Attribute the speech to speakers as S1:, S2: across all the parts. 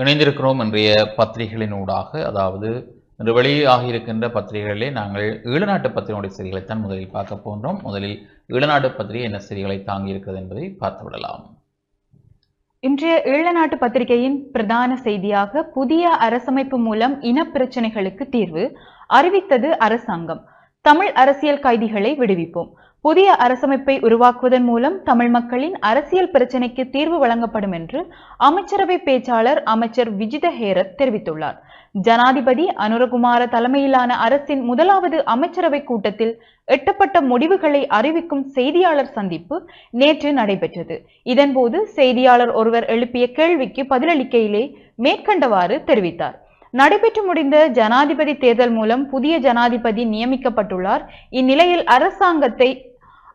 S1: இணைந்திருக்கிறோம் இன்றைய பத்திரிகைகளினூடாக அதாவது இன்று வெளியாக இருக்கின்ற பத்திரிகைகளிலே நாங்கள் ஈழநாட்டு பத்திரிகையுடைய செய்திகளை தான் முதலில் பார்க்க போன்றோம் முதலில் ஈழநாட்டு பத்திரிகை என்ன செய்திகளை தாங்கி இருக்கிறது என்பதை பார்த்து விடலாம்.
S2: இன்றைய ஈழநாட்டு பத்திரிகையின் பிரதான செய்தியாக புதிய அரசமைப்பு மூலம் இனப்பிரச்சனைகளுக்கு தீர்வு அறிவித்தது அரசாங்கம். தமிழ் அரசியல் கைதிகளை விடுவிப்போம். புதிய அரசமைப்பை உருவாக்குவதன் மூலம் தமிழ் மக்களின் அரசியல் பிரச்சினைக்கு தீர்வு வழங்கப்படும் என்று அமைச்சரவை பேச்சாளர் அமைச்சர் விஜித ஹேரத் தெரிவித்துள்ளார். ஜனாதிபதி அனுரகுமார தலைமையிலான அரசின் முதலாவது அமைச்சரவை கூட்டத்தில் எட்டப்பட்ட முடிவுகளை அறிவிக்கும் செய்தியாளர் சந்திப்பு நேற்று நடைபெற்றது. இதன்போது செய்தியாளர் ஒருவர் எழுப்பிய கேள்விக்கு பதிலளிக்கையிலே மேற்கண்டவாறு தெரிவித்தார். நடைபெற்று முடிந்த ஜனாதிபதி தேர்தல் மூலம் புதிய ஜனாதிபதி நியமிக்கப்பட்டுள்ளார். இந்நிலையில் அரசாங்கத்தை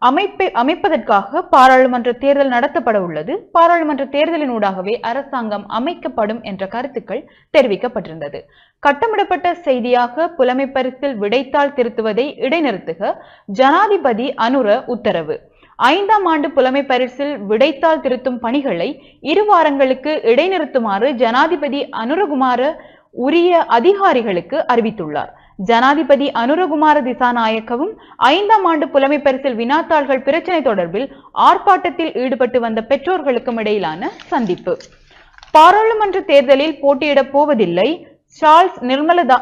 S2: அமைப்பை அமைப்பதற்காக பாராளுமன்ற தேர்தல் நடத்தப்பட உள்ளது. பாராளுமன்ற தேர்தலினூடாகவே அரசாங்கம் அமைக்கப்படும் என்ற கருத்துக்கள் தெரிவிக்கப்பட்டிருந்தது. கட்டமிடப்பட்ட செய்தியாக புலமை பரிசில் விடைத்தாள் திருத்துவதை இடைநிறுத்துக. ஜனாதிபதி அனுர உத்தரவு. ஐந்தாம் ஆண்டு புலமை பரிசில் விடைத்தாள் திருத்தும் பணிகளை இரு வாரங்களுக்கு இடைநிறுத்துமாறு ஜனாதிபதி அனுரகுமார உரிய அதிகாரிகளுக்கு அறிவித்துள்ளார். ஜனாதிபதி அனுரகுமார திசாநாயக்கவும் ஐந்தாம் ஆண்டு புலமை பரிசில் வினாத்தாள்கள் பிரச்சினை தொடர்பில் ஆர்ப்பாட்டத்தில் ஈடுபட்டு வந்த பெற்றோர்களுக்கும் இடையிலான சந்திப்பு. பாராளுமன்ற தேர்தலில் போட்டியிடப் போவதில்லை சார்ல்ஸ் நிர்மலதா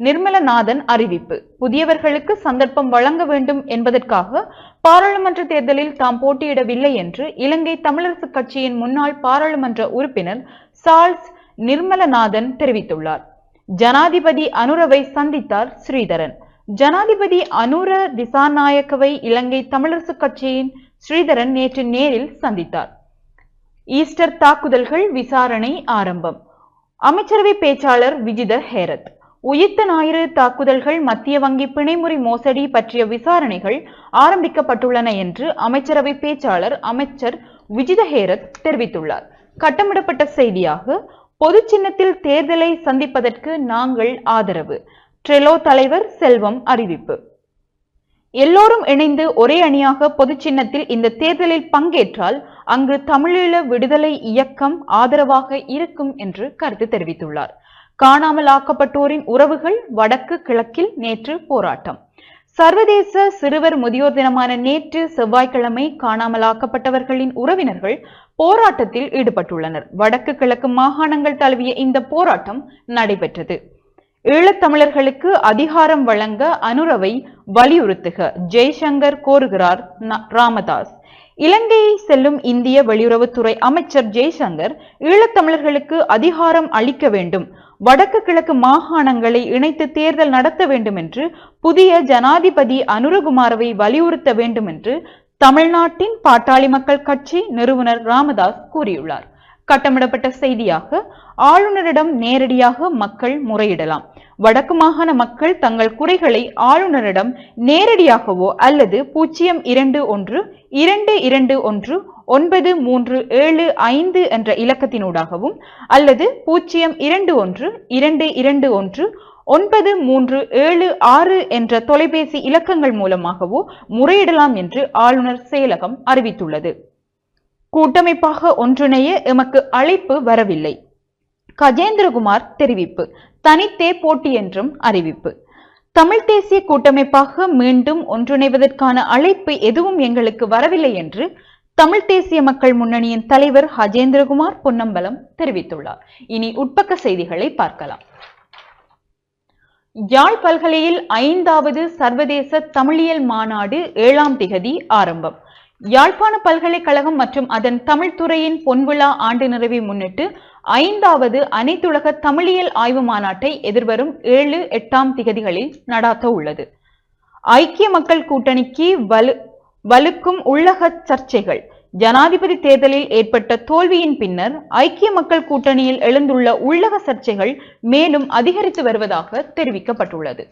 S2: நிர்மலநாதன் அறிவிப்பு. புதியவர்களுக்கு சந்தர்ப்பம் வழங்க வேண்டும் என்பதற்காக பாராளுமன்ற தேர்தலில் தாம் போட்டியிடவில்லை என்று இலங்கை தமிழரசு கட்சியின் முன்னாள் பாராளுமன்ற உறுப்பினர் சார்ல்ஸ் நிர்மலநாதன் தெரிவித்துள்ளார். ஜனாதிபதி அனுரவை சந்தித்தார் ஸ்ரீதரன். ஜனாதிபதி அனுர திசாநாயக்கவை இலங்கை தமிழரசு கட்சியின் ஸ்ரீதரன் நேற்று நேரில் சந்தித்தார். ஈஸ்டர் தாக்குதல்கள் விசாரணை ஆரம்பம். அமைச்சரவை பேச்சாளர் விஜித ஹேரத். உயிர்த்த ஞாயிறு தாக்குதல்கள் மத்திய வங்கி பிணைமுறை மோசடி பற்றிய விசாரணைகள் ஆரம்பிக்கப்பட்டுள்ளன என்று அமைச்சரவை பேச்சாளர் அமைச்சர் விஜித ஹேரத் தெரிவித்துள்ளார். கட்டமிடப்பட்ட செய்தியாக பொது சின்னத்தில் தேர்தலை சந்திப்பதற்கு நாங்கள் ஆதரவு. ட்ரெலோ தலைவர் செல்வம் அறிவிப்பு. எல்லோரும் இணைந்து ஒரே அணியாக பொது சின்னத்தில் இந்த தேர்தலில் பங்கேற்றால் அங்கு தமிழீழ விடுதலை இயக்கம் ஆதரவாக இருக்கும் என்று கருத்து தெரிவித்துள்ளார். காணாமல் ஆக்கப்பட்டோரின் உறவுகள் வடக்கு கிழக்கில் நேற்று போராட்டம். சர்வதேச சிறுவர் முதியோர் தினமான நேற்று செவ்வாய்க்கிழமை காணாமலாக்கப்பட்டவர்களின் உறவினர்கள் போராட்டத்தில் ஈடுபட்டுள்ளனர். வடக்கு கிழக்கு மாகாணங்கள் தழுவிய இந்த போராட்டம் நடைபெற்றது. ஈழத்தமிழர்களுக்கு அதிகாரம் வழங்க அனுரவை வலியுறுத்துக ஜெய்சங்கர் கோருகிறார் ராமதாஸ். இலங்கையை செல்லும் இந்திய வெளியுறவுத்துறை அமைச்சர் ஜெய்சங்கர் ஈழத்தமிழர்களுக்கு அதிகாரம் அளிக்க வேண்டும். வடக்கு கிழக்கு மாகாணங்களை இணைத்து தேர்தல் நடத்த வேண்டும் என்று புதிய ஜனாதிபதி அனுரகுமாரவை வலியுறுத்த வேண்டும் என்று தமிழ்நாட்டின் பாட்டாளி மக்கள் கட்சி நிறுவனர் ராமதாஸ் கூறியுள்ளார். கட்டமிடப்பட்ட செய்தியாக ஆளுநரிடம் நேரடியாக மக்கள் முறையிடலாம். வடக்கு மாகாண மக்கள் தங்கள் குறைகளை ஆளுநரிடம் நேரடியாகவோ அல்லது பூஜ்ஜியம் இரண்டு ஒன்று இரண்டு இரண்டு ஒன்று ஒன்பது மூன்று ஏழு ஐந்து என்ற இலக்கத்தினூடாகவும் அல்லது பூஜ்ஜியம் இரண்டு ஒன்று இரண்டு இரண்டு ஒன்று ஒன்பது மூன்று ஏழு ஆறு என்ற தொலைபேசி இலக்கங்கள் மூலமாகவோ முறையிடலாம் என்று ஆளுநர் செயலகம் அறிவித்துள்ளது. கூட்டமைப்பாக ஒன்றிணைய எமக்கு அழைப்பு வரவில்லை. கஜேந்திரகுமார் தெரிவிப்பு. தனித்தே போட்டி என்றும் அறிவிப்பு. தமிழ் தேசிய கூட்டமைப்பாக மீண்டும் ஒன்றிணைவதற்கான அழைப்பு எதுவும் எங்களுக்கு வரவில்லை என்று தமிழ் தேசிய மக்கள் முன்னணியின் தலைவர் ஹஜேந்திரகுமார் பொன்னம்பலம் தெரிவித்துள்ளார். இனி உட்பக்க செய்திகளை பார்க்கலாம். யாழ் பல்கலையில் ஐந்தாவது சர்வதேச தமிழியல் மாநாடு ஏழாம் திகதி ஆரம்பம். யாழ்ப்பாண பல்கலைக்கழகம் மற்றும் அதன் தமிழ் துறையின் பொன்விழா ஆண்டு நிறைவை முன்னிட்டு ஐந்தாவது அனைத்துலக தமிழியல் ஆய்வு மாநாட்டை எதிர்வரும் ஏழு எட்டாம் திகதிகளில் நடாத்த உள்ளது. ஐக்கிய மக்கள் கூட்டணிக்கு வலு வலுக்கும் உள்ளக சர்ச்சைகள் ஜனாதிபதி தேர்தலில் ஏற்பட்ட தோல்வியின் பின்னர் ஐக்கிய மக்கள் கூட்டணியில் எழுந்துள்ள உள்ளக சர்ச்சைகள் மேலும் அதிகரித்து வருவதாக தெரிவிக்கப்பட்டுள்ளது.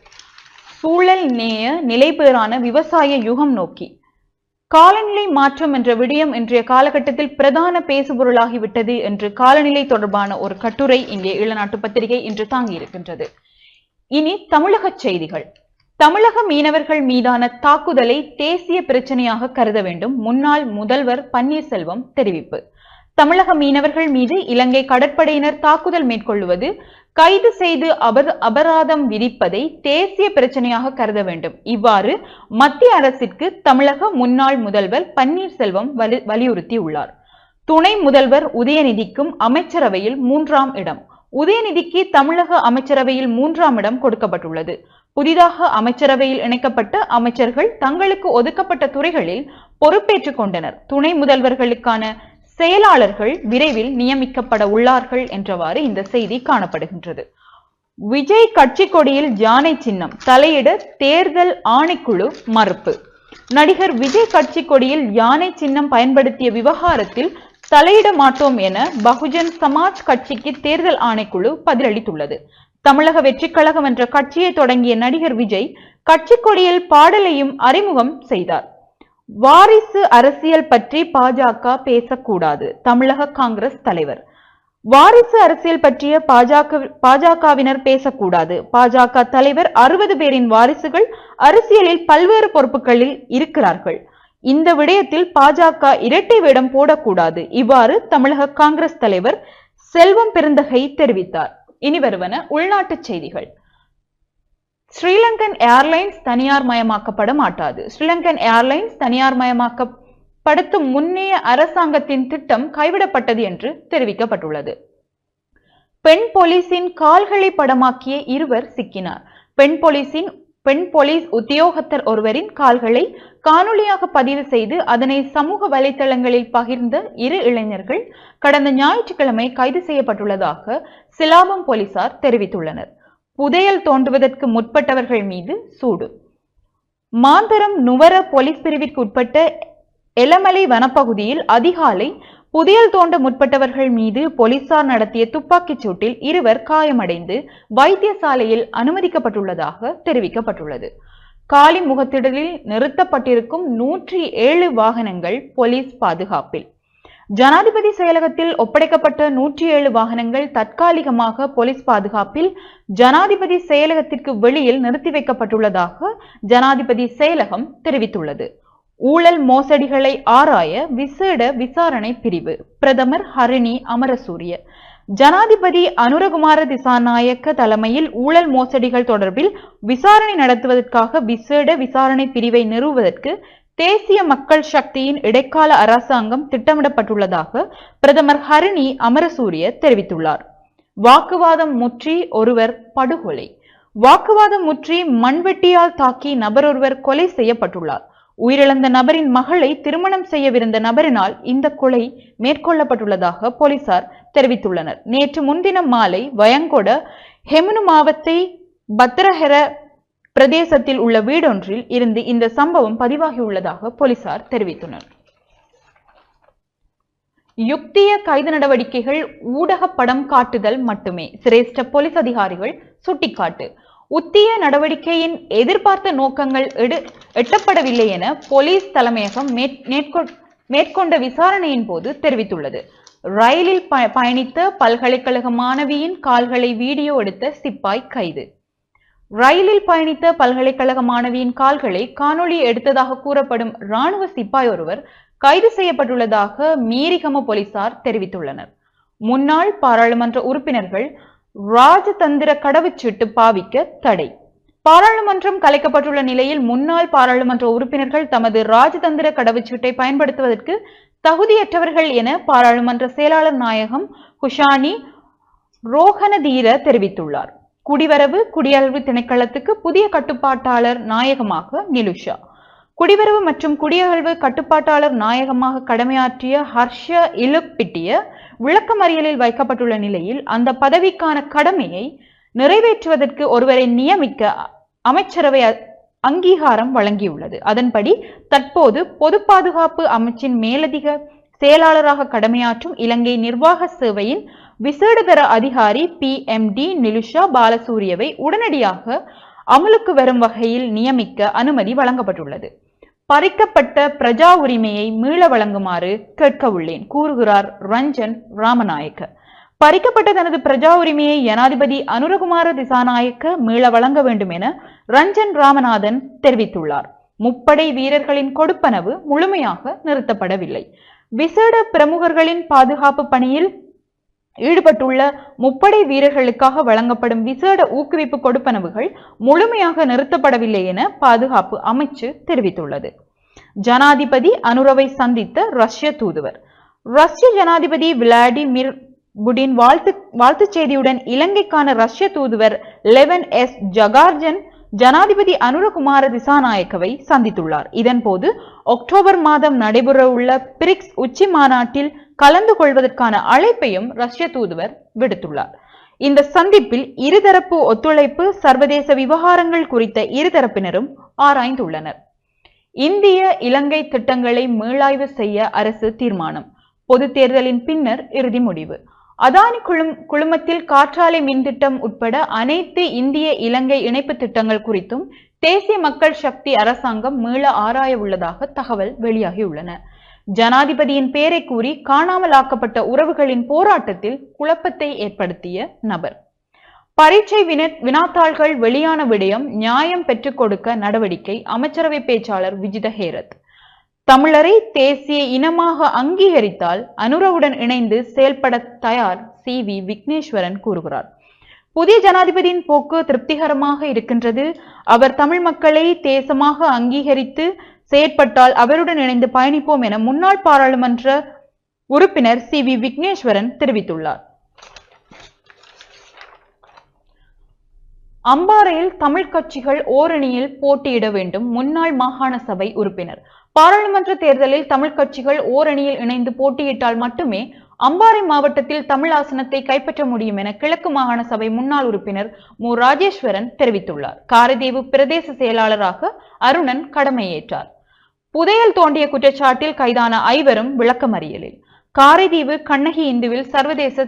S2: சூழல் நேய நிலைபேறான விவசாய யுகம் நோக்கி. காலநிலை மாற்றம் என்ற விடயம் இன்றைய காலகட்டத்தில் பிரதான பேசுபொருளாகிவிட்டது என்று காலநிலை தொடர்பான ஒரு கட்டுரை இங்கே ஈழநாட்டு பத்திரிகை இன்று தாங்கியிருக்கின்றது. இனி தமிழக செய்திகள். தமிழக மீனவர்கள் மீதான தாக்குதலை தேசிய பிரச்சனையாக கருத வேண்டும் முன்னாள் முதல்வர் பன்னீர்செல்வம் தெரிவிப்பு. தமிழக மீனவர்கள் மீது இலங்கை கடற்படையினர் தாக்குதல் மேற்கொள்வது கைது செய்து அபர் அபராதம் விதிப்பதை தேசிய பிரச்சனையாக கருத வேண்டும். இவ்வாறு மத்திய அரசிற்கு தமிழக முன்னாள் முதல்வர் பன்னீர்செல்வம் வலி வலியுறுத்தியுள்ளார். துணை முதல்வர் உதயநிதிக்கும் அமைச்சரவையில் மூன்றாம் இடம். உதயநிதிக்கு தமிழக அமைச்சரவையில் மூன்றாம் இடம் கொடுக்கப்பட்டுள்ளது. புதிதாக அமைச்சரவையில் இணைக்கப்பட்ட அமைச்சர்கள் தங்களுக்கு ஒதுக்கப்பட்ட துறைகளில் பொறுப்பேற்றுக் கொண்டனர். துணை முதல்வர்களுக்கான செயலாளர்கள் விரைவில் நியமிக்கப்பட உள்ளார்கள் என்றவாறு இந்த செய்தி காணப்படுகின்றது. விஜய் கட்சி கொடியில் ஜானை சின்னம் தலையிட தேர்தல் ஆணைக்குழு மறுப்பு. நடிகர் விஜய் கட்சி கொடியில் யானை சின்னம் பயன்படுத்திய விவகாரத்தில் தலையிட மாட்டோம் என பகுஜன் சமாஜ் கட்சிக்கு தேர்தல் ஆணைக்குழு பதிலளித்துள்ளது. தமிழக வெற்றிக் கழகம் என்ற கட்சியை தொடங்கிய நடிகர் விஜய் கட்சி கொடியில் பாடலையும் அறிமுகம் செய்தார். வாரிசு அரசியல் பற்றி பாஜக பேசக்கூடாது தமிழக காங்கிரஸ் தலைவர். வாரிசு அரசியல் பற்றிய பாஜக பாஜகவினர் பேசக்கூடாது. பாஜக தலைவர் அறுபது பேரின் வாரிசுகள் அரசியலில் பல்வேறு பொறுப்புகளில் இருக்கிறார்கள். இந்த விடயத்தில் பாஜக இரட்டை வேடம் போடக்கூடாது. இவ்வாறு தமிழக காங்கிரஸ் தலைவர் செல்வம் பெருந்தகை தெரிவித்தார். இனி வருவன உள்நாட்டு செய்திகள். ஸ்ரீலங்கன் ஏர்லைன்ஸ் தனியார் மயமாக்கப்பட மாட்டாது. ஸ்ரீலங்கன் ஏர்லைன்ஸ் தனியார் மயமாக்கப்படுத்தும் முன்னைய அரசாங்கத்தின் திட்டம் கைவிடப்பட்டது என்று தெரிவிக்கப்பட்டுள்ளது. பெண் போலீசின் கால்களை படமாக்கிய இருவர் சிக்கினார். பெண் போலீசின் பெண் போலீஸ் உத்தியோகத்தர் ஒருவரின் கால்களை காணொளியாக பதிவு செய்து அதனை சமூக வலைதளங்களில் பகிர்ந்த இரு இளைஞர்கள் கடந்த ஞாயிற்றுக்கிழமை கைது செய்யப்பட்டுள்ளதாக சிலாபம் போலீசார் தெரிவித்துள்ளனர். புதையல் தோன்றுவதற்கு முற்பட்டவர்கள் மீது சூடு. மாந்தரம் நுவர போலீஸ் பிரிவிற்கு உட்பட்ட எலமலை வனப்பகுதியில் அதிகாலை புதையல் தோண்ட முற்பட்டவர்கள் மீது போலீசார் நடத்திய துப்பாக்கிச் சூட்டில் இருவர் காயமடைந்து வைத்தியசாலையில் அனுமதிக்கப்பட்டுள்ளதாக தெரிவிக்கப்பட்டுள்ளது. காலி முகத்திடலில் நிறுத்தப்பட்டிருக்கும் நூற்றி ஏழு வாகனங்கள் போலீஸ் பாதுகாப்பில். ஜனாதிபதி செயலகத்தில் ஒப்படைக்கப்பட்ட நூற்றி ஏழு வாகனங்கள் தற்காலிகமாக போலீஸ் பாதுகாப்பில் ஜனாதிபதி செயலகத்திற்கு வெளியில் நிறுத்தி வைக்கப்பட்டுள்ளதாக ஜனாதிபதி செயலகம் தெரிவித்துள்ளது. ஊழல் மோசடிகளை ஆராய விசேட விசாரணை பிரிவு. பிரதமர் ஹரிணி அமரசூரிய. ஜனாதிபதி அனுரகுமார திசாநாயக்க தலைமையில் ஊழல் மோசடிகள் தொடர்பில் விசாரணை நடத்துவதற்காக விசேட விசாரணை பிரிவை நிறுவுவதற்கு தேசிய மக்கள் சக்தியின் இடைக்கால அரசாங்கம் திட்டமிடப்பட்டுள்ளதாக பிரதமர் ஹரிணி அமரசூரிய தெரிவித்துள்ளார். வாக்குவாதம் முற்றி ஒருவர் படுகொலை. வாக்குவாதம் முற்றி மண்வெட்டியால் தாக்கி நபரொருவர் கொலை செய்யப்பட்டுள்ளார். உயிரிழந்த நபரின் மகளை திருமணம் செய்யவிருந்த நபரினால் இந்த கொலை மேற்கொள்ளப்பட்டுள்ளதாக போலீசார் தெரிவித்துள்ளனர். நேற்று முன்தினம் மாலை வயங்கொட ஹெமுனு மாவத்தை பத்ரஹெர பிரதேசத்தில் உள்ள வீடொன்றில் இருந்து இந்த சம்பவம் பதிவாகியுள்ளதாக போலீசார் தெரிவித்தனர் யுக்திய கைது நடவடிக்கைகள் ஊடக படம் காட்டுதல் மட்டுமே சிரேஷ்ட போலீஸ் அதிகாரிகள் சுட்டிக்காட்டு. உத்திய நடவடிக்கையின் எதிர்பார்த்த நோக்கங்கள் எடு எட்டப்படவில்லை என போலீஸ் தலைமையகம் மேற்கொண்ட விசாரணையின் போது தெரிவித்துள்ளது. ரயிலில் பயணித்த பல்கலைக்கழக மாணவியின் கால்களை வீடியோ எடுத்த சிப்பாய் கைது. ரயிலில் பயணித்த பல்கலைக்கழக மாணவியின் கால்களை காணொளி எடுத்ததாக கூறப்படும் ராணுவ சிப்பாய் ஒருவர் கைது செய்யப்பட்டுள்ளதாக மீரிகம போலீசார் தெரிவித்துள்ளனர். முன்னாள் பாராளுமன்ற உறுப்பினர்கள் ராஜதந்திர கடவுச்சீட்டு பாவிக்க தடை. பாராளுமன்றம் கலைக்கப்பட்டுள்ள நிலையில் முன்னாள் பாராளுமன்ற உறுப்பினர்கள் தமது ராஜதந்திர கடவுச்சீட்டை பயன்படுத்துவதற்கு தகுதியற்றவர்கள் என பாராளுமன்ற செயலாளர் நாயகம் குஷானி ரோஹனதீர தெரிவித்துள்ளார். குடிவரவு குடியல்வு திணைக்களத்துக்கு புதிய கட்டுப்பாட்டாளர் நாயகமாக நிலுஷா. குடிவரவு மற்றும் குடியகழ்வு கட்டுப்பாட்டாளர் நாயகமாக கடமையாற்றிய ஹர்ஷ இலுப்பிட்டிய விளக்கமறியலில் வைக்கப்பட்டுள்ள நிலையில் அந்த பதவிக்கான கடமையை நிறைவேற்றுவதற்கு ஒருவரை நியமிக்க அமைச்சரவை அங்கீகாரம் வழங்கியுள்ளது. அதன்படி தற்போது பொது பாதுகாப்பு அமைச்சின் மேலதிக செயலாளராக கடமையாற்றும் இலங்கை நிர்வாக சேவையின் விசேடதர அதிகாரி பி எம் டி நிலுஷா பாலசூரியவை உடனடியாக அமலுக்கு வரும் வகையில் நியமிக்க அனுமதி வழங்கப்பட்டுள்ளது. பறிக்கப்பட்ட பிரஜா உரிமையை மீள வழங்குமாறு கேட்க உள்ளேன் கூறுகிறார் ரஞ்சன் ராமநாயக்க. பறிக்கப்பட்ட தனது பிரஜா உரிமையை ஜனாதிபதி அனுரகுமார திசாநாயக்க மீள வழங்க வேண்டும் என ரஞ்சன் ராமநாதன் தெரிவித்துள்ளார். முப்படை வீரர்களின் கொடுப்பனவு முழுமையாக நிறுத்தப்படவில்லை. விசேட பிரமுகர்களின் பாதுகாப்பு பணியில் ஈடுபட்டுள்ள முப்படை வீரர்களுக்காக வழங்கப்படும் விசேட ஊக்குவிப்பு கொடுப்பனவுகள் முழுமையாக நிறுத்தப்படவில்லை என பாதுகாப்பு அமைச்சு தெரிவித்துள்ளது. ஜனாதிபதி அனுரவை சந்தித்த ரஷ்ய தூதுவர். ரஷ்ய ஜனாதிபதி விளாடிமிர் புடின் வாழ்த்து வாழ்த்துச் செய்தியுடன் இலங்கைக்கான ரஷ்ய தூதுவர் லெவன் எஸ் ஜகார்ஜன் ஜனாதிபதி அனுரகுமார திசாநாயக்கவை சந்தித்துள்ளார். இதன்போது அக்டோபர் மாதம் நடைபெறவுள்ள பிரிக்ஸ் உச்சி மாநாட்டில் கலந்து கொள்வதற்கான அழைப்பையும் ரஷ்ய தூதுவர் விடுத்துள்ளார். இந்த சந்திப்பில் இருதரப்பு ஒத்துழைப்பு சர்வதேச விவகாரங்கள் குறித்த இருதரப்பினரும் ஆராய்ந்துள்ளனர். இந்திய இலங்கை திட்டங்களை மீளாய்வு செய்ய அரசு தீர்மானம். பொது தேர்தலின் பின்னர் இறுதி முடிவு. அதானி குழும் குழுமத்தில் காற்றாலை மின் திட்டம் உட்பட அனைத்து இந்திய இலங்கை இணைப்பு திட்டங்கள் குறித்தும் தேசிய மக்கள் சக்தி அரசாங்கம் மீள ஆராய உள்ளதாக தகவல் வெளியாகியுள்ளன. ஜனாதிபதியின் பெயரை கூறி காணாமலாக்கப்பட்ட உறவுகளின் போராட்டத்தில் குழப்பத்தை ஏற்படுத்திய நபர். பரீட்சை வினாத்தாள்கள் வெளியான விடயம் நியாயம் பெற்றுக் கொடுக்க நடவடிக்கை அமைச்சரவை பேச்சாளர் விஜித ஹேரத். தமிழரை தேசிய இனமாக அங்கீகரித்தால் அனுரவுடன் இணைந்து செயல்பட தயார் சி வி விக்னேஸ்வரன் கூறுகிறார். புதிய ஜனாதிபதியின் போக்கு திருப்திகரமாக இருக்கின்றது அவர் தமிழ் மக்களை தேசமாக அங்கீகரித்து செயற்பட்டால் அவருடன் இணைந்து பயணிப்போம் என முன்னாள் பாராளுமன்ற உறுப்பினர் சி வி விக்னேஸ்வரன் தெரிவித்துள்ளார். அம்பாறையில் தமிழ் கட்சிகள் ஓரணியில் போட்டியிட வேண்டும் முன்னாள் மாகாண சபை உறுப்பினர். பாராளுமன்ற தேர்தலில் தமிழ் கட்சிகள் ஓரணியில் இணைந்து போட்டியிட்டால் மட்டுமே அம்பாறை மாவட்டத்தில் தமிழ் ஆசனத்தை கைப்பற்ற முடியும் என கிழக்கு மாகாண சபை முன்னாள் உறுப்பினர் மு. ராஜேஸ்வரன் தெரிவித்துள்ளார். காரதீவு பிரதேச செயலாளராக அருணன் கடமையேற்றார். புதையல் தோண்டிய குற்றச்சாட்டில் கைதான ஐவரும் விளக்கமறியலில். காரைதீவு கண்ணகி இந்துவில் சர்வதேச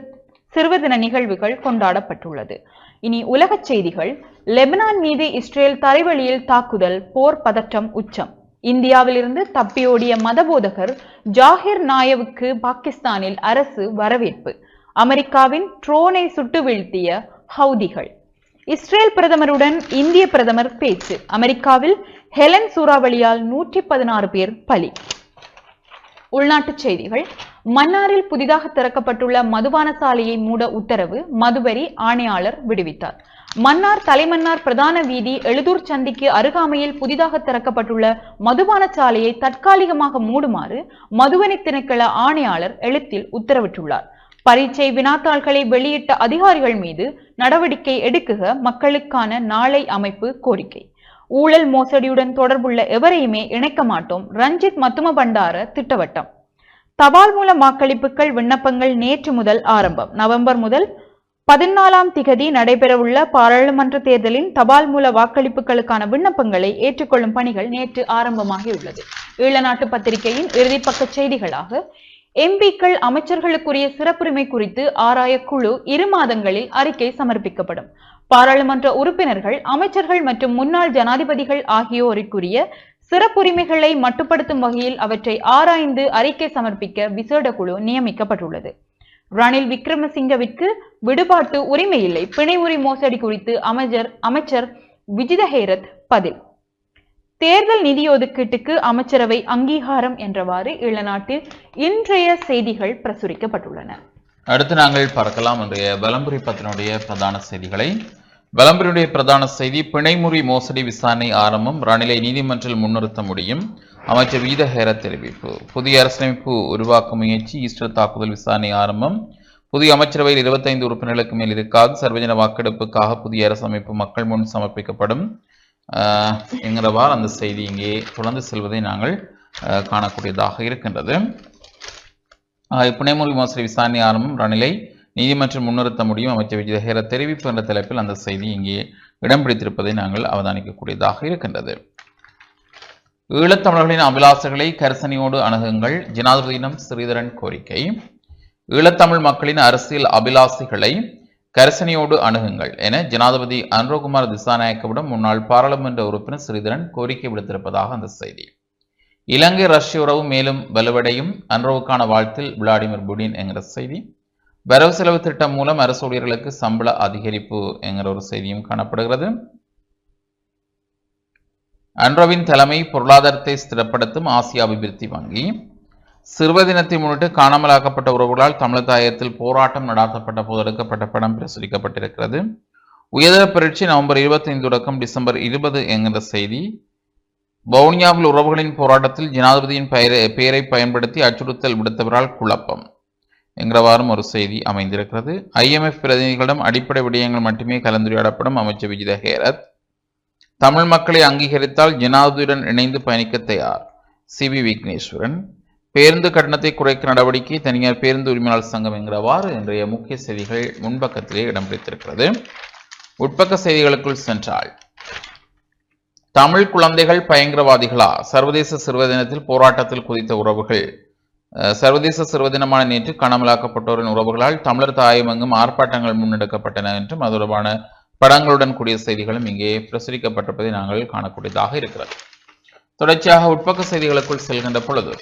S2: சிறுவதின நிகழ்வுகள் கொண்டாடப்பட்டுள்ளது. இனி உலகச் செய்திகள். லெபனான் மீது இஸ்ரேல் தரைவழியில் தாக்குதல் போர் பதற்றம் உச்சம். இந்தியாவிலிருந்து தப்பியோடிய மதபோதகர் ஜாகிர் நாயவுக்கு பாகிஸ்தானில் அரசு வரவேற்பு. அமெரிக்காவின் ட்ரோனை சுட்டு வீழ்த்திய ஹவுதிகள். இஸ்ரேல் பிரதமருடன் இந்திய பிரதமர் பேச்சு. அமெரிக்காவில் ஹெலன் சூறாவளியால் நூற்றி பதினாறு பேர் பலி. உள்நாட்டுச் செய்திகள். மன்னாரில் புதிதாக திறக்கப்பட்டுள்ள மதுபான சாலையை மூட உத்தரவு மதுவரி ஆணையாளர் விடுவித்தார். மன்னார் தலைமன்னார் பிரதான வீதி எழுதூர் சந்திக்கு அருகாமையில் புதிதாக திறக்கப்பட்டுள்ள மதுபான சாலையை தற்காலிகமாக மூடுமாறு மதுவனை திணைக்கள ஆணையாளர் எழுத்தில் உத்தரவிட்டுள்ளார். பரீட்சை வினாத்தாள்களை வெளியிட்ட அதிகாரிகள் மீது நடவடிக்கை எடுக்குக மக்களுக்கான நாளை அமைப்பு கோரிக்கை. ஊழல் மோசடியுடன் தொடர்புள்ள எவரையுமே இணைக்க மாட்டோம் ரஞ்சித் மத்தும பண்டார திட்டவட்டம். தபால் மூல வாக்களிப்புகள் விண்ணப்பங்கள் நேற்று முதல் ஆரம்பம். நவம்பர் முதல் பதினாலாம் திகதி நடைபெறவுள்ள பாராளுமன்ற தேர்தலின் தபால் மூல வாக்களிப்புகளுக்கான விண்ணப்பங்களை ஏற்றுக்கொள்ளும் பணிகள் நேற்று ஆரம்பமாகியுள்ளது. ஈழநாட்டு பத்திரிகையின் இறுதிப்பக்க செய்திகளாக எம்பிக்கள் அமைச்சர்களுக்குரிய சிறப்புரிமை குறித்து ஆராய குழு இரு மாதங்களில் அறிக்கை சமர்ப்பிக்கப்படும். பாராளுமன்ற உறுப்பினர்கள் அமைச்சர்கள் மற்றும் முன்னாள் ஜனாதிபதிகள் ஆகியோருக்குரிய சிறப்புரிமைகளை மட்டுப்படுத்தும் வகையில் அவற்றை ஆராய்ந்து அறிக்கை சமர்ப்பிக்க விசேட குழு நியமிக்கப்பட்டுள்ளது. ரணில் விக்ரமசிங்கவிற்கு விடுபாட்டு உரிமை இல்லை. பிணை உரி மோசடி குறித்து அமைச்சர் அமைச்சர் விஜித ஹேரத் பதில். தேர்தல் நிதி ஒதுக்கீட்டுக்கு அமைச்சரவை அங்கீகாரம் என்றவாறு இளநாட்டில் இன்றைய செய்திகள் பிரசுரிக்கப்பட்டுள்ளன.
S1: அடுத்து நாங்கள் பார்க்கலாம் இன்றைய பலம்புரி பத்தினுடைய பிரதான செய்திகளை. பலம்புரியுடைய பிரதான செய்தி பிணைமுறி மோசடி விசாரணை ஆரம்பம் ரணிலை நீதிமன்றில் முன்னிறுத்த முடியும். அமைச்சர் வீத ஹேரத் தெரிவிப்பு. புதிய அரசமைப்பு உருவாக்க முயற்சி ஈஸ்டர் தாக்குதல் விசாரணை ஆரம்பம். புதிய அமைச்சரவையில் இருபத்தைந்து உறுப்பினர்களுக்கு மேல் இருக்காது. சர்வஜன வாக்கெடுப்புக்காக புதிய அரசமைப்பு மக்கள் முன் சமர்ப்பிக்கப்படும். என்கிறவாறு அந்த செய்தி இங்கே தொடர்ந்து செல்வதை நாங்கள் காணக்கூடியதாக இருக்கின்றது. ஆஹ் புனைமொழி மோசடி விசாரணை ஆரம்பம் ரணிலை நீதிமன்றம் முன்னிறுத்த முடியும். அமைச்சர் விஜயஹேர தெரிவிப்பு என்ற தலைப்பில் அந்த செய்தி இங்கே இடம் பிடித்திருப்பதை நாங்கள் அவதானிக்கக்கூடியதாக இருக்கின்றது. ஈழத்தமிழர்களின் அபிலாசைகளை கரிசனையோடு அணுகுங்கள். ஜனாதிபதியிடம் ஸ்ரீதரன் கோரிக்கை. ஈழத்தமிழ் மக்களின் அரசியல் அபிலாசிகளை கரிசனையோடு அணுகுங்கள் என ஜனாதிபதி அனுரகுமார் திசாநாயக்கவிடம் முன்னாள் பாராளுமன்ற உறுப்பினர் ஸ்ரீதரன் கோரிக்கை விடுத்திருப்பதாக அந்த செய்தி. இலங்கை ரஷ்ய உறவு மேலும் வலுவடையும். அன்ரோவுக்கான வாழ்த்தில் விளாடிமிர் புடின் என்கிற செய்தி. வரவு செலவு திட்டம் மூலம் அரசு ஊழியர்களுக்கு சம்பள அதிகரிப்பு என்கிற ஒரு செய்தியும் காணப்படுகிறது. அன்ரோவின் தலைமை பொருளாதாரத்தை ஸ்திரப்படுத்தும் ஆசிய அபிவிருத்தி வங்கி சிறுவ தினத்தை முன்னிட்டு காணாமலாக்கப்பட்ட உறவுகளால் தமிழர் தாயத்தில் போராட்டம் நடாத்தப்பட்ட போது எடுக்கப்பட்ட படம் பிரசுரிக்கப்பட்டிருக்கிறது. உயர்தர புரட்சி நவம்பர் 25 தொடக்கம் டிசம்பர் இருபது என்கிற செய்தி. வவுனியாவில் உறவுகளின் போராட்டத்தில் ஜனாதிபதியின் பெயரை பெயரை பயன்படுத்தி அச்சுறுத்தல் விடுத்தவரால் குழப்பம் என்கிறவாறும் ஒரு செய்தி அமைந்திருக்கிறது. ஐஎம்எஃப் பிரதிநிதிகளிடம் அடிப்படை விடயங்கள் மட்டுமே கலந்துரையாடப்படும் அமைச்சர் விஜித ஹேரத். தமிழ் மக்களை அங்கீகரித்தால் ஜனாதிபதியுடன் இணைந்து பயணிக்க தயார். C V Wigneswaran. பேருந்து கட்டணத்தை குறைக்க நடவடிக்கை தனியார் பேருந்து உரிமையாளர் சங்கம் என்கிறவாறு இன்றைய முக்கிய செய்திகள் முன்பக்கத்திலே இடம் பிடித்திருக்கிறது. உட்பக்க செய்திகளுக்குள் சென்றால் தமிழ் குழந்தைகள் பயங்கரவாதிகளா? சர்வதேச சிறுவர் தினத்தில் போராட்டத்தில் குதித்த உறவுகள். சர்வதேச சிறுவர் தினமான நேற்று காணாமலாக்கப்பட்டோரின் உறவுகளால் தமிழர் தாயமங்கும் ஆர்ப்பாட்டங்கள் முன்னெடுக்கப்பட்டன என்றும் அது தொடர்பான படங்களுடன் கூடிய செய்திகளும் இங்கே பிரசுரிக்கப்பட்டிருப்பதை நாங்கள் காணக்கூடியதாக இருக்கிறது. தொடர்ச்சியாக உட்பக்க செய்திகளுக்குள் செல்கின்ற பொழுது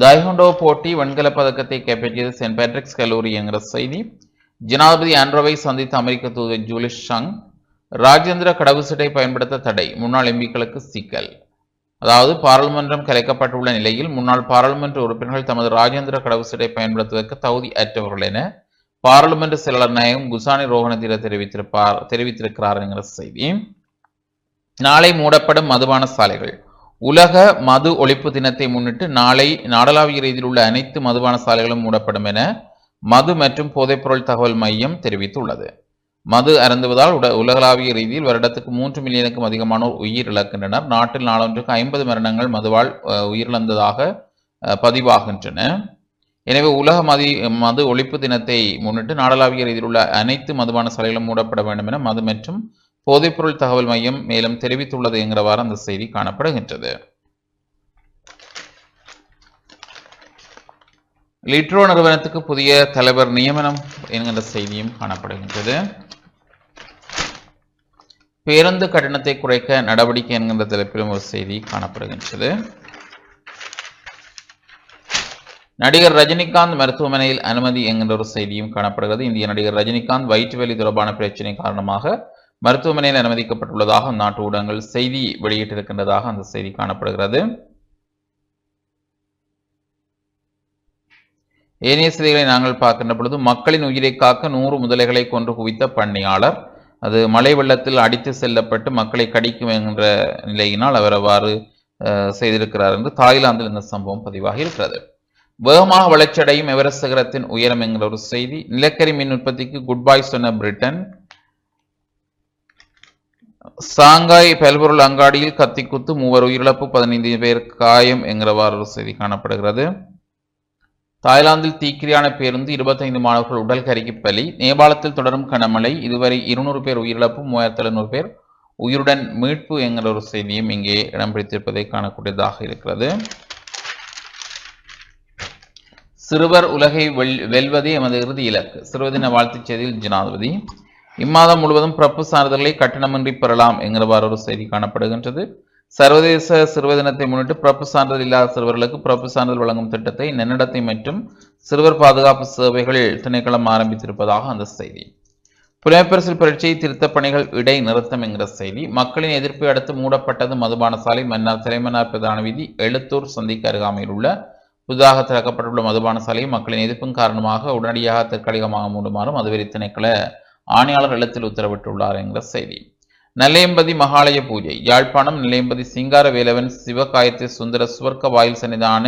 S1: தைஹொண்டோ போட்டி வெண்கலப் பதக்கத்தை கைப்பற்றியது சென்ட் பேட்ரிக்ஸ் கல்லூரி என்கிற செய்தி. ஜனாதிபதி ஆண்ட்ரோவை சந்தித்த அமெரிக்க தூதர் ஜூலிஸ் ஷங் ராஜேந்திர கடவுச்சீட்டை பயன்படுத்த தடை முன்னாள் எம்பிக்களுக்கு சிக்கல். அதாவது பாராளுமன்றம் கலைக்கப்பட்டுள்ள நிலையில் முன்னாள் பாராளுமன்ற உறுப்பினர்கள் தமது ராஜேந்திர கடவுச்சீட்டை பயன்படுத்துவதற்கு தகுதி அற்றவர்கள் என பாராளுமன்ற செயலாளர் நாயகம் குசானி ரோகணத்திர தெரிவித்திருப்பார் தெரிவித்திருக்கிறார் என்கிற செய்தி. நாளை மூடப்படும் மதுபான சாலைகள். உலக மது ஒழிப்பு தினத்தை முன்னிட்டு நாளை நாடளாவிய ரீதியில் உள்ள அனைத்து மதுபான சாலைகளும் மூடப்படும் என மது மற்றும் போதைப்பொருள் தகவல் மையம் தெரிவித்துள்ளது. மது அருந்துவதால் உட உலகளாவிய ரீதியில் வருடத்துக்கு மூன்று மில்லியனுக்கும் அதிகமானோர் உயிரிழக்கின்றனர் நாட்டில் நாளொன்றுக்கு ஐம்பது மரணங்கள் மதுவால் உயிரிழந்ததாக பதிவாகின்றன. எனவே உலக மதி மது ஒழிப்பு தினத்தை முன்னிட்டு நாடளாவிய ரீதியில் உள்ள அனைத்து மதுபான சாலைகளும் மூடப்பட வேண்டும் என மது மற்றும் போதைப்பொருள் தகவல் மையம் மேலும் தெரிவித்துள்ளது என்கிறவாறு அந்த செய்தி காணப்படுகின்றது. லிட்ரோ நிறுவனத்துக்கு புதிய தலைவர் நியமனம் என்கின்ற செய்தியும் காணப்படுகின்றது. பேருந்து கட்டணத்தை குறைக்க நடவடிக்கை என்கின்ற தலைப்பிலும் ஒரு செய்தி காணப்படுகின்றது. நடிகர் ரஜினிகாந்த் மருத்துவமனையில் அனுமதி என்கின்ற ஒரு செய்தியும் காணப்படுகிறது. இந்திய நடிகர் ரஜினிகாந்த் வயிற்றுவலி தொடர்பான பிரச்சனை காரணமாக மருத்துவமனையில் அனுமதிக்கப்பட்டுள்ளதாக அந்நாட்டு ஊடகங்கள் செய்தி வெளியிட்டிருக்கின்றதாக அந்த செய்தி காணப்படுகிறது. ஏனைய செய்திகளை நாங்கள் பார்க்கின்ற பொழுது மக்களின் உயிரை காக்க நூறு முதலைகளை கொன்று குவித்த பண்ணையாளர் அது மழை வெள்ளத்தில் அடித்து செல்லப்பட்டு மக்களை கடிக்கும் என்ற நிலையினால் அவர் அவ்வாறு செய்திருக்கிறார் என்று தாய்லாந்தில் இந்த சம்பவம் பதிவாகி இருக்கிறது வேகமாக வளர்ச்சியடையும் எவரெஸ்ட் சிகரத்தின் உயரம் என்கிற ஒரு செய்தி நிலக்கரி மின் உற்பத்திக்கு குட் பாய் சொன்ன பிரிட்டன் சாங்காய் பல்பொருள் அங்காடியில் கத்தி குத்து மூவர் உயிரிழப்பு பதினைந்து பேர் காயம் என்கிறவாறு ஒரு செய்தி காணப்படுகிறது. தாய்லாந்தில் தீக்கிரியான பேருந்து இருபத்தைந்து மாணவர்கள் உடல் கருகி பலி. நேபாளத்தில் தொடரும் கனமழை. இதுவரை இருநூறு பேர் உயிரிழப்பு மூவாயிரத்தி எழுநூறு பேர் உயிருடன் மீட்பு என்கிற ஒரு செய்தியும் இங்கே இடம் பிடித்திருப்பதை காணக்கூடியதாக இருக்கிறது. சிறுவர் உலகை வெல் வெல்வதே எமது இறுதி இலக்கு. சிறுவதின வாழ்த்துச் செய்தியில் ஜனாதிபதி. இம்மாதம் முழுவதும் பிறப்பு சான்றிதழ்களை கட்டணமின்றி பெறலாம் என்கிறவாறு ஒரு செய்தி காணப்படுகின்றது. சர்வதேச சிறுவர் தினத்தை முன்னிட்டு பிறப்பு சான்றிதழ் இல்லாத சிறுவர்களுக்கு பிறப்பு சான்றிதழ் வழங்கும் திட்டத்தை நன்னடத்தை மற்றும் சிறுவர் பாதுகாப்பு சேவைகள் திணைக்களம் ஆரம்பித்திருப்பதாக அந்த செய்தி. புலமைப்பரிசில் பரீட்சை திருத்தப் பணிகள் இடை நிறுத்தம் என்கிற செய்தி. மக்களின் எதிர்ப்பை அடுத்து மூடப்பட்டது மதுபான சாலை மன்னார் தலைமன்னார் பிரதான வீதி எழுத்தூர் சந்திக்கு அருகாமையில் உள்ள புதிதாக திறக்கப்பட்டுள்ள மதுபான சாலையை மக்களின் எதிர்ப்பின் காரணமாக உடனடியாக தற்காலிகமாக மூடுமாறும் மதுவெறி திணைக்கள ஆணையாளர் எழுத்தில் உத்தரவிட்டுள்ளார் என்கிற செய்தி. நிலையம்பதி மகாலய பூஜை யாழ்ப்பாணம் நிலையம்பதி சிங்கார வேலவன் சிவகாயத்ரி சுந்தர சுவர்க்க வாயில் சன்னிதான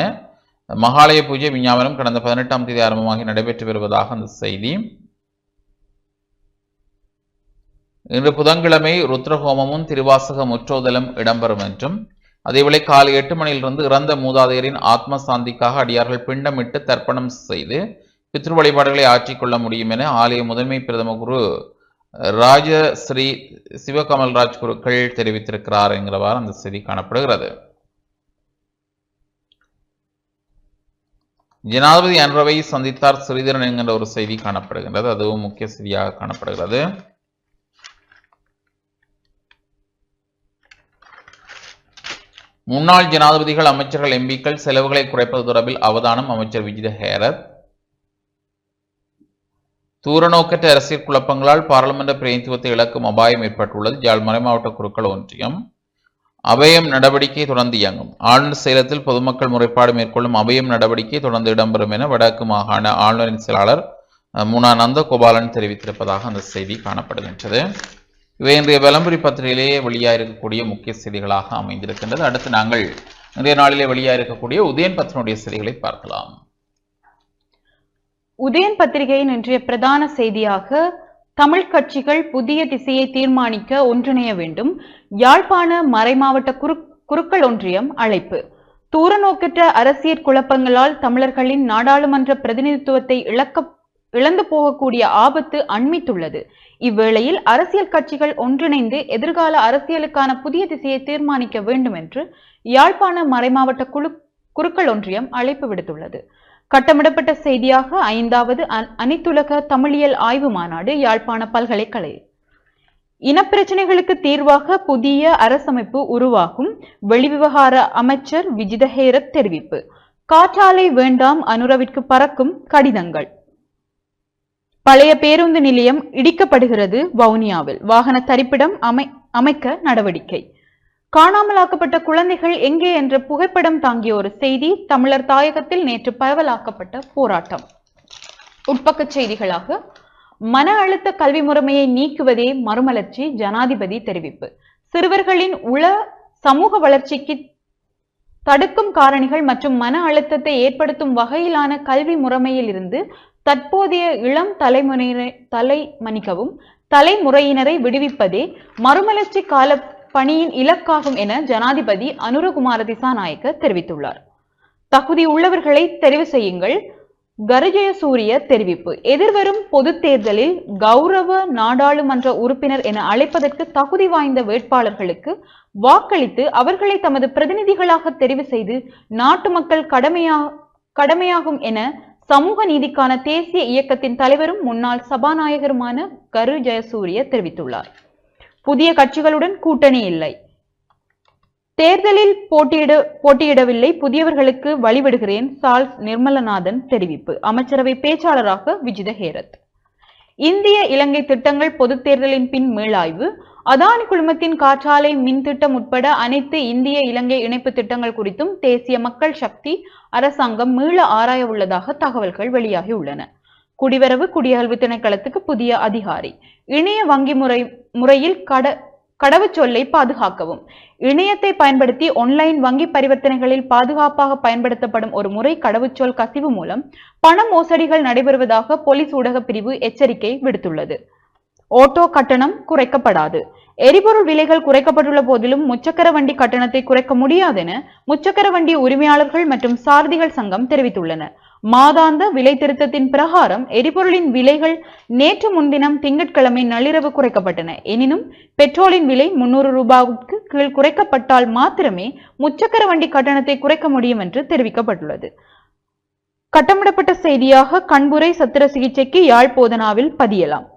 S1: மகாலய பூஜை விஞ்ஞாபனம் கடந்த பதினெட்டாம் தேதி ஆரம்பமாகி நடைபெற்று வருவதாக அந்த செய்தி. இன்று புதன்கிழமை ருத்ரஹோமமும் திருவாசக முற்றோதலும் இடம்பெறும் என்றும் அதேவேளை காலை எட்டு மணியிலிருந்து இறந்த மூதாதையரின் ஆத்ம சாந்திக்காக அடியார்கள் பிண்டமிட்டு தர்ப்பணம் செய்து பித்ரு வழிபாடுகளை ஆற்றிக்கொள்ள முடியும் என ஆலய முதன்மை பிரதம குரு ராஜஸ்ரீ சிவகமல்ராஜ் குருக்கள் தெரிவித்திருக்கிறார் என்கிறவாறு அந்த செய்தி காணப்படுகிறது. ஜனாதிபதி அன்றவை சந்தித்தார் ஸ்ரீதரன் என்கின்ற ஒரு செய்தி காணப்படுகின்றது. அதுவும் முக்கிய செய்தியாக காணப்படுகிறது. முன்னாள் ஜனாதிபதிகள் அமைச்சர்கள் எம்பிக்கள் செலவுகளை குறைப்பது தொடர்பில் அவதானம் அமைச்சர் விஜித ஹேரத் தூரநோக்கற்ற அரசியல் குழப்பங்களால் பாராளுமன்ற பிரதிநிதித்துவத்தை இழக்கும் அபாயம் ஏற்பட்டுள்ளது. யாழ் மறைமாவட்ட குருக்கள் ஒன்றியம். அபயம் நடவடிக்கை தொடர்ந்து இயங்கும். ஆளுநர் சேலத்தில் பொதுமக்கள் முறைப்பாடு மேற்கொள்ளும் அபயம் நடவடிக்கை தொடர்ந்து இடம்பெறும் என வடக்கு மாகாண ஆளுநரின் செயலாளர் முனானந்த கோபாலன் தெரிவித்திருப்பதாக அந்த செய்தி காணப்படுகின்றது. இவை இன்றைய விளம்பரி பத்திரிகையிலேயே வெளியாயிருக்கக்கூடிய முக்கிய செய்திகளாக அமைந்திருக்கின்றது. அடுத்து நாங்கள் இன்றைய நாளிலே வெளியாயிருக்கக்கூடிய உதயன் பத்தினுடைய செய்திகளை பார்க்கலாம்.
S2: உதயன் பத்திரிகையின் இன்றைய பிரதான செய்தியாக தமிழ் கட்சிகள் புதிய திசையை தீர்மானிக்க ஒன்றிணைய வேண்டும் யாழ்ப்பாண மறைமாவட்ட குறு குருக்கள் ஒன்றியம் அழைப்பு. தூரநோக்கற்ற அரசியல் குழப்பங்களால் தமிழர்களின் நாடாளுமன்ற பிரதிநிதித்துவத்தை இழக்க இழந்து போகக்கூடிய ஆபத்து அண்மித்துள்ளது. இவ்வேளையில் அரசியல் கட்சிகள் ஒன்றிணைந்து எதிர்கால அரசியலுக்கான புதிய திசையை தீர்மானிக்க வேண்டும் என்று யாழ்ப்பாண மறைமாவட்ட குழு குருக்கள் ஒன்றியம் அழைப்பு விடுத்துள்ளது. கட்டமிடப்பட்ட செய்தியாக ஐந்தாவது அனைத்துலக தமிழியல் ஆய்வு மாநாடு யாழ்ப்பாண பல்கலைக்கழக இனப்பிரச்சனைகளுக்கு தீர்வாக புதிய அரசமைப்பு உருவாகும் வெளிவிவகார அமைச்சர் விஜித ஹேரத் தெரிவிப்பு. காற்றாலை வேண்டாம் அனுரவிற்கு பறக்கும் கடிதங்கள். பழைய பேருந்து நிலையம் இடிக்கப்படுகிறது வவுனியாவில். வாகன தரிப்பிடம் அமை அமைக்க நடவடிக்கை. காணாமலாக்கப்பட்ட குழந்தைகள் எங்கே என்ற புகைப்படம் தாங்கிய ஒரு செய்தி தமிழர் தாயகத்தில் நேற்று பரவலாக்கப்பட்ட போராட்டம். உட்பக்கச் செய்திகளாக மன அழுத்த கல்வி முறைமையை நீக்குவதே மறுமலர்ச்சி ஜனாதிபதி தெரிவிப்பு. சிறுவர்களின் உள சமூக வளர்ச்சிக்கு தடுக்கும் காரணிகள் மற்றும் மன அழுத்தத்தை ஏற்படுத்தும் வகையிலான கல்வி முறைமையில் இருந்து தற்போதைய இளம் தலைமுறையினரை தலை மன்னிக்கவும் தலைமுறையினரை விடுவிப்பதே மறுமலர்ச்சி கால பணியின் இலக்காகும் என ஜனாதிபதி அனுரகுமார திசாநாயக்க தெரிவித்துள்ளார். தகுதி உள்ளவர்களை தெரிவு செய்யுங்கள். கருஜய சூரிய தெரிவிப்பு. எதிர்வரும் பொதுத் தேர்தலில் கௌரவ நாடாளுமன்ற உறுப்பினர் என அழைப்பதற்கு தகுதி வாய்ந்த வேட்பாளர்களுக்கு வாக்களித்து அவர்களை தமது பிரதிநிதிகளாக தெரிவு செய்து நாட்டு மக்கள் கடமையா கடமையாகும் என சமூக நீதிக்கான தேசிய இயக்கத்தின் தலைவரும் முன்னாள் சபாநாயகருமான கரு ஜெயசூரிய தெரிவித்துள்ளார். புதிய கட்சிகளுடன் கூட்டணி இல்லை. தேர்தலில் போட்டியிட போட்டியிடவில்லை. புதியவர்களுக்கு வழிவிடுகிறேன் சால்ஸ் நிர்மலநாதன் தெரிவிப்பு. அமைச்சரவை பேச்சாளராக விஜித ஹேரத். இந்திய இலங்கை திட்டங்கள் பொதுத் தேர்தலின் பின் மீளாய்வு. அதானி குழுமத்தின் காற்றாலை மின் திட்டம் உட்பட அனைத்து இந்திய இலங்கை இணைப்பு திட்டங்கள் குறித்தும் தேசிய மக்கள் சக்தி அரசாங்கம் மீள ஆராய உள்ளதாக தகவல்கள் வெளியாகி உள்ளன. குடிவரவு குடியகழ்வு திணைக்களத்துக்கு புதிய அதிகாரி. இணைய வங்கி முறை முறையில் கட கடவுச்சொல்லை பாதுகாக்கவும். இணையத்தை பயன்படுத்தி ஒன்லைன் வங்கி பரிவர்த்தனைகளில் பாதுகாப்பாக பயன்படுத்தப்படும் ஒரு முறை கடவுச்சொல் கசிவு மூலம் பண மோசடிகள் நடைபெறுவதாக போலீஸ் ஊடக பிரிவு எச்சரிக்கை விடுத்துள்ளது. ஓட்டோ கட்டணம் குறைக்கப்படாது. எரிபொருள் விலைகள் குறைக்கப்பட்டுள்ள போதிலும் முச்சக்கர வண்டி கட்டணத்தை குறைக்க முடியாதென முச்சக்கர வண்டி உரிமையாளர்கள் மற்றும் சாரதிகள் சங்கம் தெரிவித்துள்ளன. மாதாந்த விலை திருத்தத்தின் பிரகாரம் எரிபொருளின் விலைகள் நேற்று முன்தினம் திங்கட்கிழமை நள்ளிரவு குறைக்கப்பட்டன. எனினும் பெட்ரோலின் விலை முன்னூறு ரூபாவுக்கு கீழ் குறைக்கப்பட்டால் மாத்திரமே முச்சக்கர வண்டி கட்டணத்தை குறைக்க முடியும் என்று தெரிவிக்கப்பட்டுள்ளது. கட்டமிடப்பட்ட செய்தியாக கண்புரை சத்திர சிகிச்சைக்கு யாழ் போதனாவில் பதியலாம்.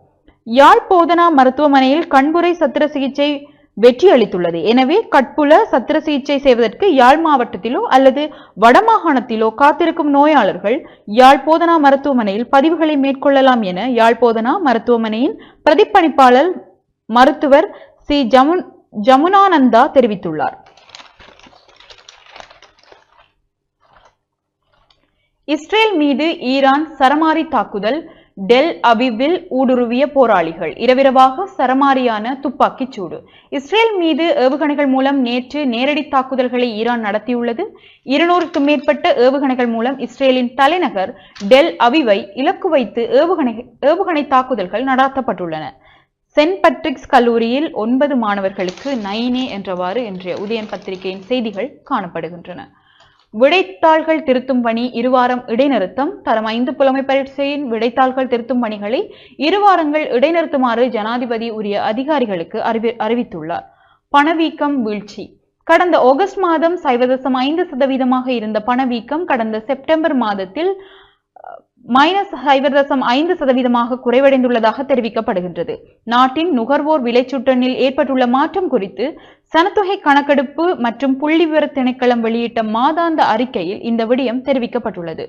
S2: யாழ் போதனா மருத்துவமனையில் கண்புரை சத்திர சிகிச்சை வெற்றி அளித்துள்ளது எனவே கட்புல சத்திர சிகிச்சை செய்வதற்கு யாழ் மாவட்டத்திலோ அல்லது வடமாகாணத்திலோ காத்திருக்கும் நோயாளர்கள் யாழ் போதனா மருத்துவமனையில் பதிவுகளை மேற்கொள்ளலாம் என யாழ் போதனா மருத்துவமனையின் பிரதிப்பணிப்பாளர் மருத்துவர் சி. ஜமுன் ஜமுனானந்தா தெரிவித்துள்ளார். இஸ்ரேல் மீது ஈரான் சரமாரி தாக்குதல் டெல் அபிவில் ஊடுருவிய போராளிகள். இரவிரவாக சரமாரியான துப்பாக்கிச் சூடு. இஸ்ரேல் மீது ஏவுகணைகள் மூலம் நேற்று நேரடி தாக்குதல்களை ஈரான் நடத்தியுள்ளது. இருநூறுக்கும் மேற்பட்ட ஏவுகணைகள் மூலம் இஸ்ரேலின் தலைநகர் டெல் அவிவை இலக்கு வைத்து ஏவுகணை ஏவுகணை தாக்குதல்கள் நடாத்தப்பட்டுள்ளன. சென்ட் பட்ரிக்ஸ் கல்லூரியில் ஒன்பது மாணவர்களுக்கு நைனே என்றவாறு இன்றைய உதயன் பத்திரிகையின் செய்திகள் காணப்படுகின்றன. விடைத்தாள்கள் திருத்தும் பணி இருவாரம் இடைநிறுத்தம் தரம் ஐந்து புலமை பரீட்சையின் விடைத்தாள்கள் திருத்தும் பணிகளை இருவாரங்கள் இடைநிறுத்துமாறு ஜனாதிபதி உரிய அதிகாரிகளுக்கு அறிவி அறிவித்துள்ளார். பணவீக்கம் வீழ்ச்சி. கடந்த ஆகஸ்ட் மாதம் சைவதசம் ஐந்து சதவீதமாக இருந்த பணவீக்கம் கடந்த செப்டம்பர் மாதத்தில் மைனஸ் சைபர் தசம் ஐந்து சதவீதமாக குறைவடைந்துள்ளதாக தெரிவிக்கப்படுகின்றது. நாட்டின் நுகர்வோர் விலைச்சுட்டனில் ஏற்பட்டுள்ள மாற்றம் குறித்து சனத்தொகை கணக்கெடுப்பு மற்றும் புள்ளிவிவர திணைக்களம் வெளியிட்ட மாதாந்த அறிக்கையில் இந்த விடயம் தெரிவிக்கப்பட்டுள்ளது.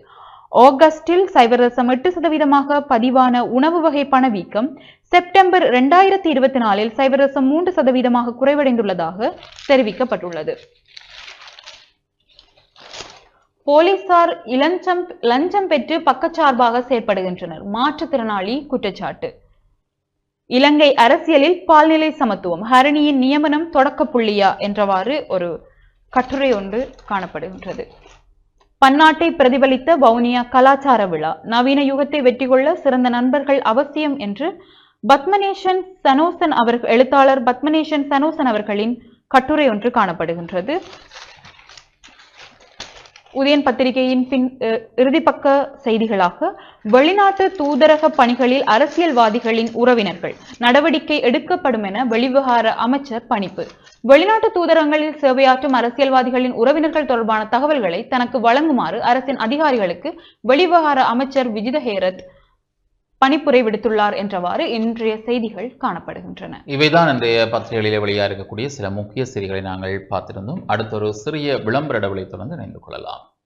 S2: ஆகஸ்டில் சைபர் தசம் எட்டு சதவீதமாக பதிவான உணவு வகை பணவீக்கம் செப்டம்பர் இரண்டாயிரத்தி இருபத்தி நாலில் சைபர் தசம் மூன்று சதவீதமாக குறைவடைந்துள்ளதாக தெரிவிக்கப்பட்டுள்ளது. போலீசார் இளஞ்சம் லஞ்சம் பெற்று பக்கச்சார்பாக செயற்படுகின்றனர். மாற்றுத்திறனாளி குற்றச்சாட்டு. இலங்கை அரசியலில் பால்நிலை சமத்துவம் ஹரணியின் நியமனம் தொடக்க புள்ளியா என்றவாறு ஒரு கட்டுரை ஒன்று காணப்படுகின்றது. பன்னாட்டை பிரதிபலித்த வவுனியா கலாச்சார விழா நவீன யுகத்தை வெற்றி கொள்ள சிறந்த நண்பர்கள் அவசியம் என்று பத்மநேஷன் சனோசன் அவர்கள் எழுத்தாளர் பத்மநேஷன் சனோசன் அவர்களின் கட்டுரை ஒன்று காணப்படுகின்றது. உதயன் பத்திரிகையின் பின் இறுதிப்பக்க செய்திகளாக வெளிநாட்டு தூதரக பணிகளில் அரசியல்வாதிகளின் உறவினர்கள் நடவடிக்கை எடுக்கப்படும் என வெளிவிவகார அமைச்சர் பணிப்பு. வெளிநாட்டு தூதரகங்களில் சேவையாற்றும் அரசியல்வாதிகளின் உறவினர்கள் தொடர்பான தகவல்களை தனக்கு வழங்குமாறு அரசின் அதிகாரிகளுக்கு வெளிவிவகார அமைச்சர் விஜித ஹேரத் பணிப்புரை விடுத்துள்ளார் என்றவாறு இன்றைய செய்திகள் காணப்படுகின்றன.
S1: இவைதான் இன்றைய பத்திரிகைகளில் வெளியாக இருக்கக்கூடிய சில முக்கிய செய்திகளை நாங்கள் பார்த்திருந்தோம். அடுத்த ஒரு சிறிய விளம்பர இடவெளி தொடர்ந்து இணைந்து கொள்ளலாம்.